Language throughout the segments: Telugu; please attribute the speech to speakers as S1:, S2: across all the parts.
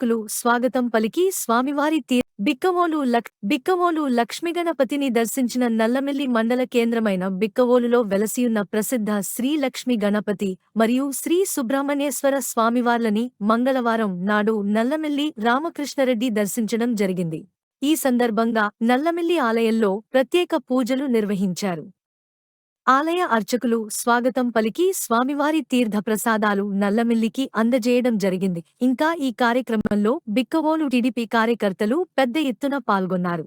S1: కులు స్వాగతం పలికి స్వామివారి తీ బిక్కవోలు లక్ బిక్కవోలు లక్ష్మిగణపతిని దర్శించిన నల్లమిల్లి మండల కేంద్రమైన బిక్కవోలులో వెలసియున్న ప్రసిద్ధ శ్రీ లక్ష్మి గణపతి మరియు శ్రీ సుబ్రహ్మణ్యేశ్వర స్వామివార్లని మంగళవారం నాడు నల్లమిల్లి రామకృష్ణరెడ్డి దర్శించడం జరిగింది. ఈ సందర్భంగా నల్లమిల్లి ఆలయంలో ప్రత్యేక పూజలు నిర్వహించారు. ఆలయ అర్చకులు స్వాగతం పలికి స్వామివారి తీర్థ ప్రసాదాలు నల్లమిల్లికి అందజేయడం జరిగింది. ఇంకా ఈ కార్యక్రమంలో బిక్కవోలు టీడీపీ కార్యకర్తలు పెద్ద ఎత్తున పాల్గొన్నారు.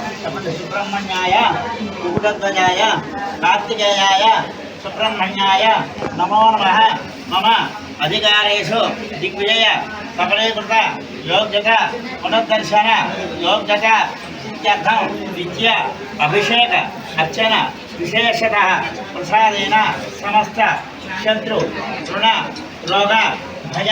S2: సుబ్రహ్మణ్యాయ కుకుటధ్వజాయ కార్తికేయాయ సుబ్రహ్మణ్యాయ నమో నమ మమ అధికారేషు దిగ్విజయ సఫలీకృత యోగ్యత పునర్దర్శన యోగ్యత ఇత్యర్థం విద్య అభిషేక అర్చన విశేషత ప్రసాదేన సమస్త శత్రు రుణ రోగ భయ